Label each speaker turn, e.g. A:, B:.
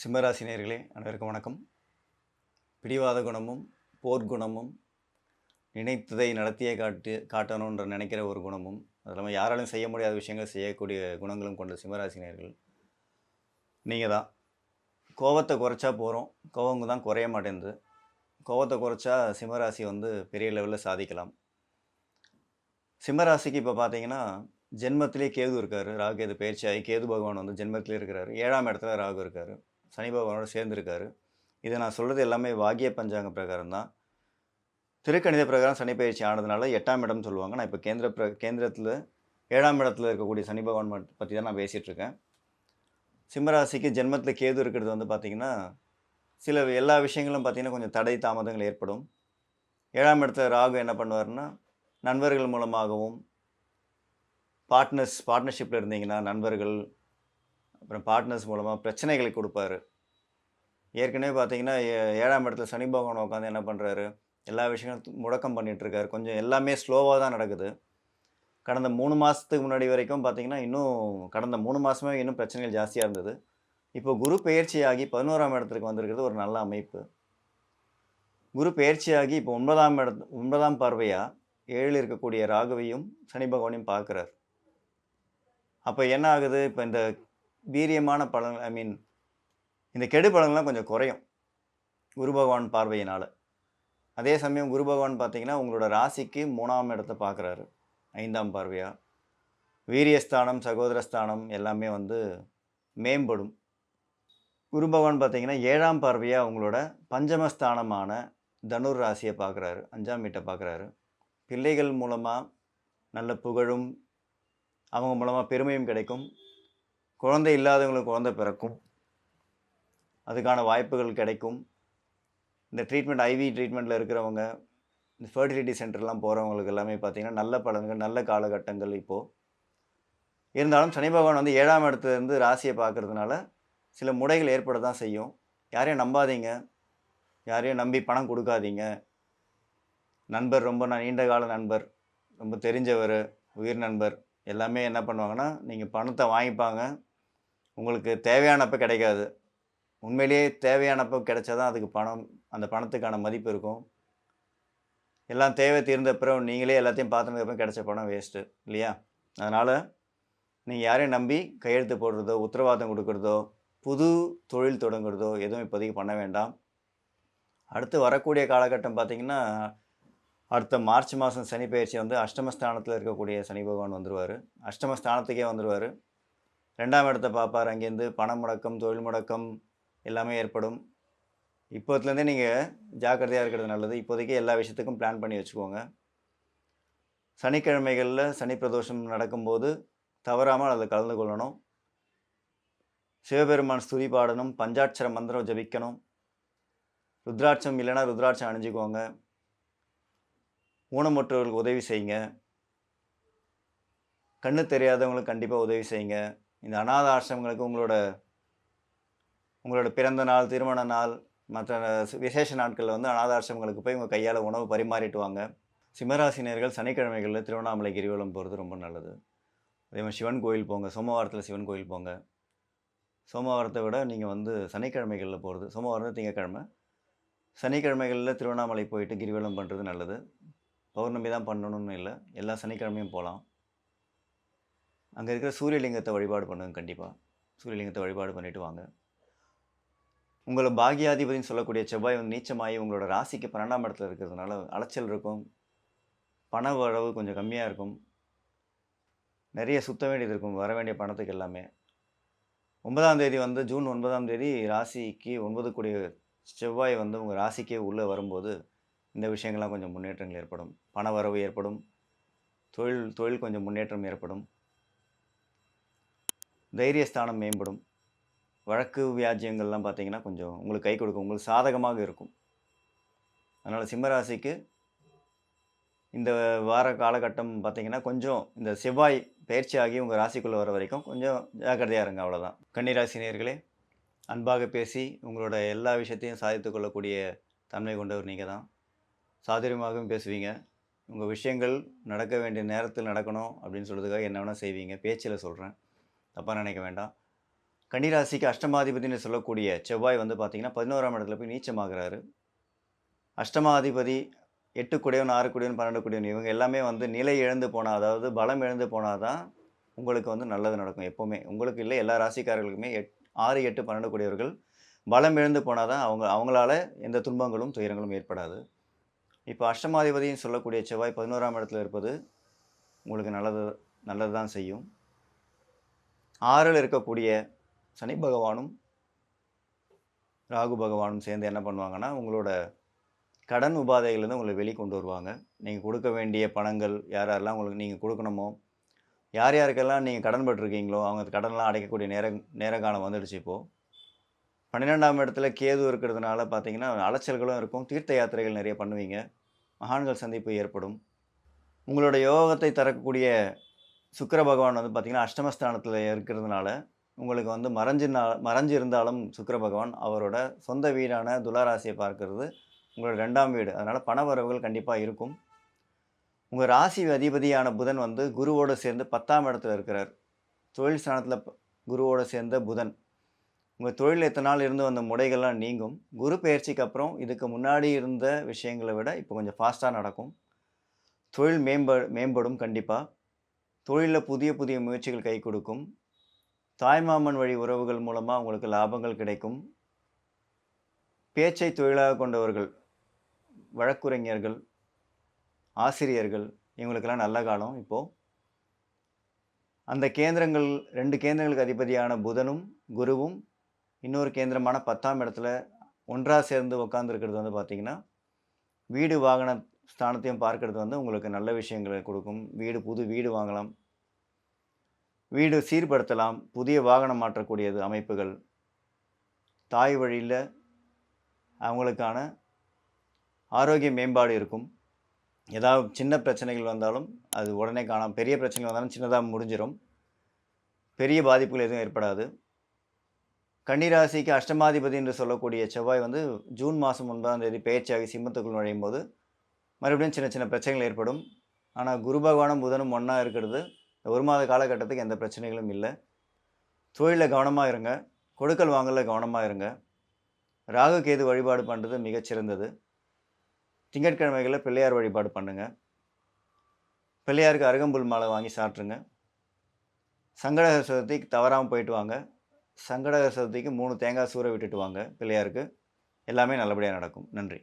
A: சிம்மராசினியர்களே அனைவருக்கும் வணக்கம். பிடிவாத குணமும் போர்க்குணமும் நினைத்ததை நடத்தியே காட்டு காட்டணுன்ற நினைக்கிற ஒரு குணமும் அது இல்லாமல் யாராலும் செய்ய முடியாத விஷயங்கள் செய்யக்கூடிய குணங்களும் கொண்ட சிம்மராசினியர்கள் நீங்கள் தான். கோவத்தை குறைச்சா போகிறோம் கோவங்க தான் குறைய மாட்டேங்குது கோவத்தை குறைச்சா சிம்மராசி வந்து பெரிய லெவலில் சாதிக்கலாம். சிம்மராசிக்கு இப்போ பார்த்தீங்கன்னா ஜென்மத்திலே கேது இருக்கார் ராகு கேது பயிற்சியாகி கேது பகவான் வந்து ஜென்மத்திலே இருக்கிறாரு ஏழாம் இடத்துல ராகு இருக்கார். சனி பகவானோட சேர்ந்துருக்காரு. இதை நான் சொல்கிறது எல்லாமே வாகிய பஞ்சாங்க பிரகாரம் தான் திருக்கணித பிரகாரம் சனி பயிற்சி ஆனதுனால எட்டாம் இடம்னு சொல்லுவாங்க. நான் இப்போ கேந்திர பிர கேந்திரத்தில் ஏழாம் இடத்துல இருக்கக்கூடிய சனி பகவான் பற்றி தான் நான் பேசிகிட்ருக்கேன் சிம்மராசிக்கு ஜென்மத்தில் கேது இருக்கிறது வந்து பார்த்திங்கன்னா சில எல்லா விஷயங்களும் பார்த்திங்கன்னா கொஞ்சம் தடை தாமதங்கள் ஏற்படும். ஏழாம் இடத்துல ராகு என்ன பண்ணுவார்னா நண்பர்கள் மூலமாகவும் பார்ட்னர்ஸ் பார்ட்னர்ஷிப்பில் இருந்தீங்கன்னா நண்பர்கள் அப்புறம் பார்ட்னர்ஸ் மூலமாக பிரச்சனைகளை கொடுப்பாரு. ஏற்கனவே பார்த்தீங்கன்னா ஏ- ஏழாம் இடத்துல சனி பகவான் உட்காந்து என்ன பண்ணுறாரு எல்லா விஷயங்களும் முடக்கம் பண்ணிகிட்ருக்காரு கொஞ்சம் எல்லாமே ஸ்லோவாக தான் நடக்குது. கடந்த மூணு மாதத்துக்கு முன்னாடி வரைக்கும் பார்த்தீங்கன்னா இன்னும் கடந்த மூணு மாதமே இன்னும் பிரச்சனைகள் ஜாஸ்தியாக இருந்தது. இப்போ குரு பயிற்சியாகி பதினோராம் இடத்துக்கு வந்திருக்கிறது ஒரு நல்ல அமைப்பு. குரு பயிற்சியாகி இப்போ ஒன்பதாம் இடத்து ஒன்பதாம் பார்வையாக ஏழில் இருக்கக்கூடிய ராகுவையும் சனி பகவானையும் பார்க்குறார். அப்போ என்ன ஆகுது? இப்போ இந்த வீரியமான பலன் ஐ மீன் இந்த கெடு பழங்கள்லாம் கொஞ்சம் குறையும் குரு பகவான் பார்வையினால். அதே சமயம் குரு பகவான் பார்த்தீங்கன்னா உங்களோட ராசிக்கு மூணாம் இடத்தை பார்க்குறாரு. ஐந்தாம் பார்வையாக வீரியஸ்தானம் சகோதரஸ்தானம் எல்லாமே வந்து மேம்படும். குரு பகவான் பார்த்தீங்கன்னா ஏழாம் பார்வையாக உங்களோட பஞ்சமஸ்தானமான தனுர் ராசியை பார்க்குறாரு. அஞ்சாம் வீட்டை பார்க்குறாரு. பிள்ளைகள் மூலமாக நல்ல புகழும் அவங்க மூலமாக பெருமையும் கிடைக்கும். குழந்தை இல்லாதவங்களுக்கு குழந்தை பிறக்கும். அதுக்கான வாய்ப்புகள் கிடைக்கும். இந்த ட்ரீட்மெண்ட் ஐவி ட்ரீட்மெண்ட்டில் இருக்கிறவங்க இந்த ஃபர்டிலிட்டி சென்டர்லாம் போகிறவங்களுக்கு எல்லாமே பார்த்திங்கன்னா நல்ல பலன்கள் நல்ல காலகட்டங்கள் இப்போது இருந்தாலும் சனி பகவான் வந்து ஏழாம் இடத்துலேருந்து ராசியை பார்க்கறதுனால சில முடைகள் ஏற்பட தான் செய்யும். யாரையும் நம்பாதீங்க. யாரையும் நம்பி பணம் கொடுக்காதீங்க. நண்பர் ரொம்ப ந- நீண்ட கால நண்பர் ரொம்ப தெரிஞ்சவர் உயிர் நண்பர் எல்லாமே என்ன பண்ணுவாங்கன்னா நீங்கள் பணத்தை வாங்கிப்பாங்க. உங்களுக்கு தேவையானப்போ கிடைக்காது. உண்மையிலேயே தேவையானப்போ கிடைச்சாதான் அதுக்கு பணம் அந்த பணத்துக்கான மதிப்பு இருக்கும். எல்லாம் தேவை தீர்ந்த அப்புறம் நீங்களே எல்லாத்தையும் பார்த்ததுக்கப்புறம் கிடைச்ச பணம் வேஸ்ட்டு இல்லையா? அதனால் நீங்கள் யாரையும் நம்பி கையெழுத்து போடுறதோ உத்தரவாதம் கொடுக்குறதோ புது தொழில் தொடங்குறதோ எதுவும் இப்போதைக்கு பண்ண வேண்டாம். அடுத்து வரக்கூடிய காலகட்டம் பார்த்திங்கன்னா அடுத்த மார்ச் மாதம் சனி பயிற்சி வந்து அஷ்டமஸ்தானத்தில் இருக்கக்கூடிய சனி பகவான் வந்துடுவார் அஷ்டமஸ்தானத்துக்கே வந்துடுவார் ரெண்டாம் இடத்தை பார்ப்பார். அங்கேருந்து பண முடக்கம் தொழில் முடக்கம் எல்லாமே ஏற்படும். இப்போத்துலேருந்தே நீங்கள் ஜாக்கிரதையாக இருக்கிறது நல்லது. இப்போதைக்கு எல்லா விஷயத்துக்கும் பிளான் பண்ணி வச்சுக்கோங்க. சனிக்கிழமைகளில் சனி பிரதோஷம் நடக்கும்போது தவறாமல் அதில் கலந்து கொள்ளணும். சிவபெருமான் ஸ்துதி பாடணும். பஞ்சாட்சர மந்திரம் ஜபிக்கணும். ருத்ராட்சம் இல்லைன்னா ருத்ராட்சம் அணிஞ்சுக்கோங்க. ஊனமுற்றவர்களுக்கு உதவி செய்யுங்க. கண்ணு தெரியாதவங்களுக்கு கண்டிப்பாக உதவி செய்யுங்க. இந்த அநாத ஆசிரமங்களுக்கு உங்களோட உங்களோட பிறந்த நாள் திருமண நாள் மற்ற விசேஷ நாட்களில் வந்து அநாத ஆசிரமங்களுக்கு போய் உங்கள் கையால் உணவு பரிமாறிட்டு வாங்க சிம்மராசினியர்கள் சனிக்கிழமைகளில் திருவண்ணாமலை கிரிவலம் போகிறது ரொம்ப நல்லது. அதே மாதிரி சிவன் கோயில் போங்க சோமவாரத்தில் சிவன் கோயில் போங்க. சோமவாரத்தை விட நீங்கள் வந்து சனிக்கிழமைகளில் போகிறது சோமவாரம் திங்கக்கிழமை. சனிக்கிழமைகளில் திருவண்ணாமலை போயிட்டு கிரிவலம் பண்ணுறது நல்லது. பௌர்ணமி தான் பண்ணணும்னு இல்லை எல்லா சனிக்கிழமையும் போகலாம் அங்கே இருக்கிற சூரியலிங்கத்தை வழிபாடு பண்ணுங்க கண்டிப்பாக சூரியலிங்கத்தை வழிபாடு பண்ணிட்டு வாங்க. உங்களை பாகியாதிபதினு சொல்லக்கூடிய செவ்வாய் வந்து நீச்சமாகி உங்களோட ராசிக்கு பன்னெண்டாம் இடத்துல இருக்கிறதுனால அலைச்சல் இருக்கும். பண வரவு கொஞ்சம் கம்மியாக இருக்கும். நிறைய சுத்த வேண்டியது இருக்கும். வர வேண்டிய பணத்துக்கு எல்லாமே. ஒன்பதாம் தேதி வந்து ஜூன் ஒன்பதாம் தேதி ராசிக்கு ஒன்பது கூடிய செவ்வாய் வந்து உங்கள் ராசிக்கே உள்ளே வரும்போது இந்த விஷயங்கள்லாம் கொஞ்சம் முன்னேற்றங்கள் ஏற்படும். பண வரவு ஏற்படும். தொழில் தொழில் கொஞ்சம் முன்னேற்றம் ஏற்படும். தைரியஸ்தானம் மேம்படும். வழக்கு வியாஜ்யங்கள்லாம் பார்த்தீங்கன்னா கொஞ்சம் உங்களுக்கு கை கொடுக்கும். உங்களுக்கு சாதகமாக இருக்கும். அதனால் சிம்மராசிக்கு இந்த வார காலகட்டம் பார்த்தீங்கன்னா கொஞ்சம் இந்த செவ்வாய் பயிற்சியாகி உங்கள் ராசிக்குள்ளே வர வரைக்கும் கொஞ்சம் ஜாக்கிரதையாக இருங்க அவ்வளோதான் கன்னிராசி நேயர்களே அன்பாக பேசி உங்களோட எல்லா விஷயத்தையும் சாதித்து கொள்ளக்கூடிய தன்மை கொண்டவர் நீங்கள் தான். சாதுரியமாகவும் பேசுவீங்க. உங்கள் விஷயங்கள் நடக்க வேண்டிய நேரத்தில் நடக்கணும் அப்படின்னு சொல்கிறதுக்காக என்ன வேணால் செய்வீங்க. பேச்சில் சொல்கிறேன் தப்பாக நினைக்க வேண்டாம். கன்னிராசிக்கு அஷ்டமாதிபதினு சொல்லக்கூடிய செவ்வாய் வந்து பார்த்திங்கன்னா பதினோராம் இடத்துல போய் நீச்சமாகிறாரு. அஷ்டமாதிபதி எட்டு குடையவன் ஆறு குடையவன் பன்னெண்டு குடையவன் இவங்க எல்லாமே வந்து நிலை இழந்து போனால் அதாவது பலம் இழந்து போனால் தான் உங்களுக்கு வந்து நல்லது நடக்கும் எப்போவுமே. உங்களுக்கு இல்லை எல்லா ராசிக்காரர்களுக்குமே எட் ஆறு எட்டு பன்னெண்டு கூடியவர்கள் பலம் இழந்து போனால் தான் அவங்க அவங்களால எந்த துன்பங்களும் துயரங்களும் ஏற்படாது. இப்போ அஷ்டமாதிபதியும் சொல்லக்கூடிய செவ்வாய் பதினோராம் இடத்துல இருப்பது உங்களுக்கு நல்லது நல்லது தான் செய்யும். ஆறில் இருக்கக்கூடிய சனி பகவானும் ராகு பகவானும் சேர்ந்து என்ன பண்ணுவாங்கன்னா உங்களோட கடன் உபாதைகள்லேருந்து உங்களை வெளி கொண்டு வருவாங்க. நீங்கள் கொடுக்க வேண்டிய பணங்கள் யார் யாரெல்லாம் உங்களுக்கு நீங்கள் கொடுக்கணுமோ யார் யாருக்கெல்லாம் நீங்கள் கடன் பட்டிருக்கீங்களோ அவங்க கடன்லாம் அடைக்கக்கூடிய நேர நேர காலம் வந்துடுச்சு இப்போது பன்னிரெண்டாம் இடத்துல கேது இருக்கிறதுனால பார்த்தீங்கன்னா அலைச்சல்களும் இருக்கும். தீர்த்த யாத்திரைகள் நிறைய பண்ணுவீங்க. மகான்கள் சந்திப்பு ஏற்படும். உங்களோட யோகத்தை தரக்கூடிய சுக்கர பகவான் வந்து பார்த்திங்கன்னா அஷ்டமஸ்தானத்தில் இருக்கிறதுனால உங்களுக்கு வந்து மறைஞ்சினா மறைஞ்சு இருந்தாலும் சுக்கிர பகவான் அவரோட சொந்த வீடான துளாராசியை பார்க்கறது உங்களோட ரெண்டாம் வீடு. அதனால் பணவரவுகள் கண்டிப்பாக இருக்கும். உங்கள் ராசி அதிபதியான புதன் வந்து குருவோடு சேர்ந்து பத்தாம் இடத்துல இருக்கிறார். தொழில் ஸ்தானத்தில் குருவோடு சேர்ந்த புதன். உங்கள் தொழில் எத்தனை நாள் இருந்து வந்த முடைகள்லாம் நீங்கும். குரு பயிற்சிக்கு அப்புறம் இதுக்கு முன்னாடி இருந்த விஷயங்களை விட இப்போ கொஞ்சம் ஃபாஸ்ட்டாக நடக்கும். தொழில் மேம்ப மேம்படும் கண்டிப்பாக தொழிலில் புதிய புதிய முயற்சிகள் கை கொடுக்கும். தாய்மாமன் வழி உறவுகள் மூலமாக உங்களுக்கு லாபங்கள் கிடைக்கும். பேச்சை தொழிலாக கொண்டவர்கள் வழக்குரைஞர்கள் ஆசிரியர்கள் இவங்களுக்கெல்லாம் நல்ல காலம் இப்போது அந்த கேந்திரங்கள் ரெண்டு கேந்திரங்களுக்கு அதிபதியான புதனும் குருவும் இன்னொரு கேந்திரமான பத்தாம் இடத்துல ஒன்றாக சேர்ந்து உட்காந்துருக்கிறது வந்து பார்த்திங்கன்னா வீடு வாகன ஸ்தானத்தையும் பார்க்கறது வந்து உங்களுக்கு நல்ல விஷயங்களை கொடுக்கும். வீடு புது வீடு வாங்கலாம். வீடு சீர்படுத்தலாம். புதிய வாகனம் மாற்றக்கூடியது அமைப்புகள். தாய் வழியில் அவங்களுக்கான ஆரோக்கிய மேம்பாடு இருக்கும். ஏதாவது சின்ன பிரச்சனைகள் வந்தாலும் அது உடனே காணாம் பெரிய பிரச்சனைகள் வந்தாலும் சின்னதாக முடிஞ்சிடும் பெரிய பாதிப்புகள் எதுவும் ஏற்படாது. கன்னிராசிக்கு அஷ்டமாதிபதி என்று சொல்லக்கூடிய செவ்வாய் வந்து ஜூன் மாதம் ஒன்பதாம் தேதி பயிற்சியாகி சிம்மத்துக்குள் நுழையும் போது மறுபடியும் சின்ன சின்ன பிரச்சனைகள் ஏற்படும். ஆனால் குரு பகவானும் புதனும் ஒன்றா இருக்கிறது. இந்த ஒரு மாத காலகட்டத்துக்கு எந்த பிரச்சனைகளும் இல்லை. தொழிலில் கவனமாக இருங்க. கொடுக்கல் வாங்கல கவனமாக இருங்க. ராகு கேது வழிபாடு பண்ணுறது மிகச்சிறந்தது திங்கட்கிழமைகளில் பிள்ளையார் வழிபாடு பண்ணுங்கள் பிள்ளையாருக்கு அருகம்புல் மாலை வாங்கி சாப்பிட்ருங்க சங்கடகர சதுர்த்திக்கு தவறாமல் போயிட்டு வாங்க. சங்கடகர சதுர்த்திக்கு மூணு தேங்காய் சூற விட்டுட்டு வாங்க பிள்ளையாருக்கு. எல்லாமே நல்லபடியாக நடக்கும். நன்றி.